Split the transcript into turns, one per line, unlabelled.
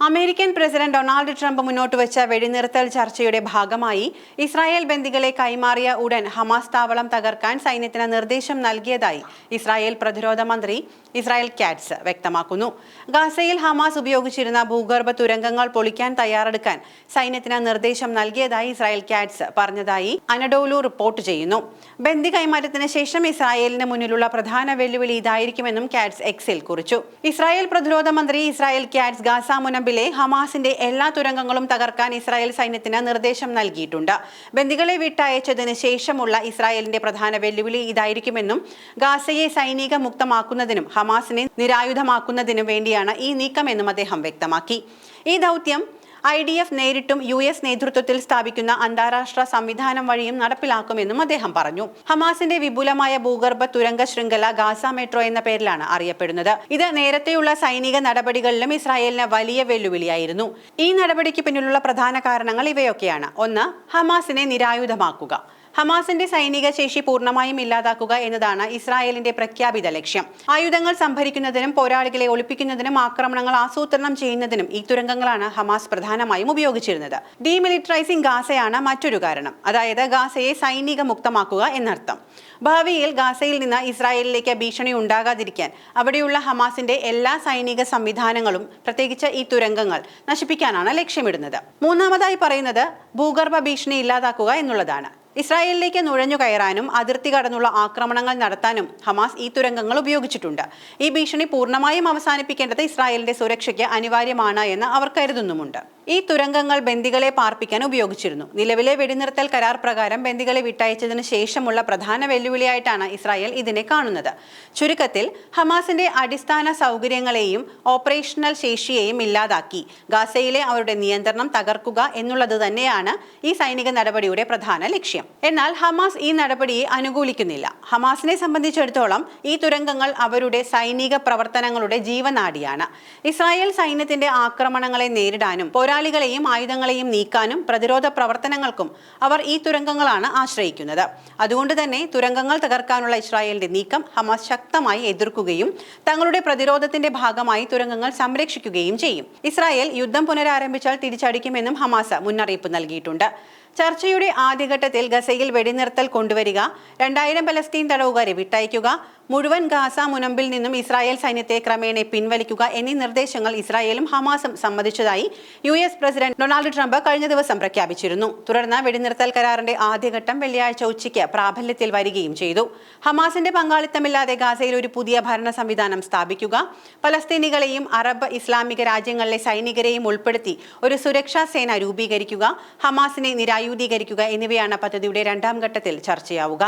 American president Donald Trump മുന്നോട്ട് വെച്ച വെടിനിർത്തൽ ചർച്ചയുടെ ഭാഗമായി ഇസ്രായേൽ ബന്ദികളെ കൈമാറിയ ഉടൻ ഹമാസ് താവളം തകർക്കാൻ സൈന്യത്തിന് നിർദ്ദേശം നൽകിയതായി ഇസ്രായേൽ പ്രതിരോധ മന്ത്രി ഇസ്രായേൽ കാറ്റ്സ് വ്യക്തമാക്കുന്നു. ഗാസയിൽ ഹമാസ് ഉപയോഗിച്ചിരുന്ന ഭൂഗർഭ തുരങ്കങ്ങൾ പൊളിക്കാൻ തയ്യാറെടുക്കാൻ സൈന്യത്തിന് നിർദ്ദേശം നൽകിയതായി ഇസ്രായേൽ കാറ്റ്സ് പറഞ്ഞതായി അനഡോലു റിപ്പോർട്ട് ചെയ്യുന്നു. ബന്ദി കൈമാറ്റത്തിന് ശേഷം ഇസ്രായേലിന് മുന്നിലുള്ള പ്രധാന വെല്ലുവിളി ഇതായിരിക്കുമെന്നും കാറ്റ്സ് എക്സിൽ കുറിച്ചു. ഇസ്രായേൽ പ്രതിരോധ മന്ത്രി ഇസ്രായേൽ കാറ്റ്സ് ഗാസ മുനമ്പിലെ ഹമാസിന്റെ എല്ലാ തുരങ്കങ്ങളും തകർക്കാൻ ഇസ്രായേൽ സൈന്യത്തിന് നിർദ്ദേശം നൽകിയിട്ടുണ്ട്. ബന്ദികളെ വിട്ടയച്ചതിന് ശേഷമുള്ള ഇസ്രായേലിന്റെ പ്രധാന വെല്ലുവിളി ഇതായിരിക്കുമെന്നും ഗാസയെ സൈനിക മുക്തമാക്കുന്നതിനും ഹമാസിനെ നിരായുധമാക്കുന്നതിനും വേണ്ടിയാണ് ഈ നീക്കമെന്നും അദ്ദേഹം വ്യക്തമാക്കി. ഈ ദൗത്യം ഐ ഡി എഫ് നേരിട്ടും യു എസ് നേതൃത്വത്തിൽ സ്ഥാപിക്കുന്ന അന്താരാഷ്ട്ര സംവിധാനം വഴിയും നടപ്പിലാക്കുമെന്നും അദ്ദേഹം പറഞ്ഞു. ഹമാസിന്റെ വിപുലമായ ഭൂഗർഭ തുരങ്ക ശൃംഖല ഗാസ മെട്രോ എന്ന പേരിലാണ് അറിയപ്പെടുന്നത്. ഇത് നേരത്തെയുള്ള സൈനിക നടപടികളിലും ഇസ്രായേലിന് വലിയ വെല്ലുവിളിയായിരുന്നു. ഈ നടപടിക്ക് പിന്നിലുള്ള പ്രധാന കാരണങ്ങൾ ഇവയൊക്കെയാണ്. ഒന്ന് ഹമാസിനെ നിരായുധമാക്കുക. ഹമാസിന്റെ സൈനിക ശേഷി പൂർണമായും ഇല്ലാതാക്കുക എന്നതാണ് ഇസ്രായേലിന്റെ പ്രഖ്യാപിത ലക്ഷ്യം. ആയുധങ്ങൾ സംഭരിക്കുന്നതിനും പോരാളികളെ ഒളിപ്പിക്കുന്നതിനും ആക്രമണങ്ങൾ ആസൂത്രണം ചെയ്യുന്നതിനും ഈ തുരങ്കങ്ങളാണ് ഹമാസ് പ്രധാനമായും ഉപയോഗിച്ചിരുന്നത്. ഡീമിലിറ്ററൈസിംഗ് ഗാസയാണ് മറ്റൊരു കാരണം. അതായത് ഗാസയെ സൈനിക മുക്തമാക്കുക എന്നർത്ഥം. ഭാവിയിൽ ഗാസയിൽ നിന്ന് ഇസ്രായേലിലേക്ക് ഭീഷണി ഉണ്ടാകാതിരിക്കാൻ അവിടെയുള്ള ഹമാസിന്റെ എല്ലാ സൈനിക സംവിധാനങ്ങളും പ്രത്യേകിച്ച് ഈ തുരങ്കങ്ങൾ നശിപ്പിക്കാനാണ് ലക്ഷ്യമിടുന്നത്. മൂന്നാമതായി പറയുന്നത് ഭൂഗർഭ ഭീഷണി ഇല്ലാതാക്കുക എന്നുള്ളതാണ്. ഇസ്രായേലിലേക്ക് നുഴഞ്ഞു കയറാനും അതിർത്തി കടന്നുള്ള ആക്രമണങ്ങൾ നടത്താനും ഹമാസ് ഈ തുരങ്കങ്ങൾ ഉപയോഗിച്ചിട്ടുണ്ട്. ഈ ഭീഷണി പൂർണമായും അവസാനിപ്പിക്കേണ്ടത് ഇസ്രായേലിന്റെ സുരക്ഷയ്ക്ക് അനിവാര്യമാണ് എന്ന് അവർ കരുതുന്നുമുണ്ട്. ഈ തുരങ്കങ്ങൾ ബന്ദികളെ പാർപ്പിക്കാൻ ഉപയോഗിച്ചിരുന്നു. നിലവിലെ വെടിനിർത്തൽ കരാർ പ്രകാരം ബന്ദികളെ വിട്ടയച്ചതിന് ശേഷമുള്ള പ്രധാന വെല്ലുവിളിയായിട്ടാണ് ഇസ്രായേൽ ഇതിനെ കാണുന്നത്. ചുരുക്കത്തിൽ ഹമാസിന്റെ അടിസ്ഥാന സൗകര്യങ്ങളെയും ഓപ്പറേഷണൽ ശേഷിയെയും ഇല്ലാതാക്കി. ഗാസയിലെ അവരുടെ നിയന്ത്രണം തകർക്കുക എന്നുള്ളത് തന്നെയാണ് ഈ സൈനിക നടപടിയുടെ പ്രധാന ലക്ഷ്യം. എന്നാൽ ഹമാസ് ഈ നടപടിയെ അനുകൂലിക്കുന്നില്ല. ഹമാസിനെ സംബന്ധിച്ചിടത്തോളം ഈ തുരങ്കങ്ങൾ അവരുടെ സൈനിക പ്രവർത്തനങ്ങളുടെ ജീവനാടിയാണ്. ഇസ്രായേൽ സൈന്യത്തിന്റെ ആക്രമണങ്ങളെ നേരിടാനും പോരാളികളെയും ആയുധങ്ങളെയും നീക്കാനും പ്രതിരോധ പ്രവർത്തനങ്ങൾക്കും അവർ ഈ തുരങ്കങ്ങളാണ് ആശ്രയിക്കുന്നത്. അതുകൊണ്ട് തന്നെ തുരങ്കങ്ങൾ തകർക്കാനുള്ള ഇസ്രായേലിന്റെ നീക്കം ഹമാസ് ശക്തമായി എതിർക്കുകയും തങ്ങളുടെ പ്രതിരോധത്തിന്റെ ഭാഗമായി തുരങ്കങ്ങൾ സംരക്ഷിക്കുകയും ചെയ്യും. ഇസ്രായേൽ യുദ്ധം പുനരാരംഭിച്ചാൽ തിരിച്ചടിക്കുമെന്നും ഹമാസ് മുന്നറിയിപ്പ് നൽകിയിട്ടുണ്ട്. ചർച്ചയുടെ ആദ്യഘട്ടത്തിൽ ഗസയിൽ വെടിനിർത്തൽ കൊണ്ടുവരിക രണ്ടായിരം പലസ്തീൻ തടവുകാരെ വിട്ടയക്കുക മുഴുവൻ ഗാസ മുനമ്പിൽ നിന്നും ഇസ്രായേൽ സൈന്യത്തെ ക്രമേണ പിൻവലിക്കുക എന്നീ നിർദ്ദേശങ്ങൾ ഇസ്രായേലും ഹമാസും സമ്മതിച്ചതായി U S president Donald Trump കഴിഞ്ഞ ദിവസം പ്രഖ്യാപിച്ചിരുന്നു. തുടർന്ന് വെടിനിർത്തൽ കരാറിന്റെ ആദ്യഘട്ടം വെള്ളിയാഴ്ച ഉച്ചയ്ക്ക് പ്രാബല്യത്തിൽ വരികയും ചെയ്തു. ഹമാസിന്റെ പങ്കാളിത്തമില്ലാതെ ഗാസയിൽ ഒരു പുതിയ ഭരണ സംവിധാനം സ്ഥാപിക്കുക പലസ്തീനികളെയും അറബ് ഇസ്ലാമിക രാജ്യങ്ങളിലെ സൈനികരെയും ഉൾപ്പെടുത്തി ഒരു സുരക്ഷാ സേന രൂപീകരിക്കുക ഹമാസിനെ നിരായുധീകരിക്കുക എന്നിവയാണ് പദ്ധതിയുടെ രണ്ടാം ഘട്ടത്തിൽ ചർച്ചയാവുക.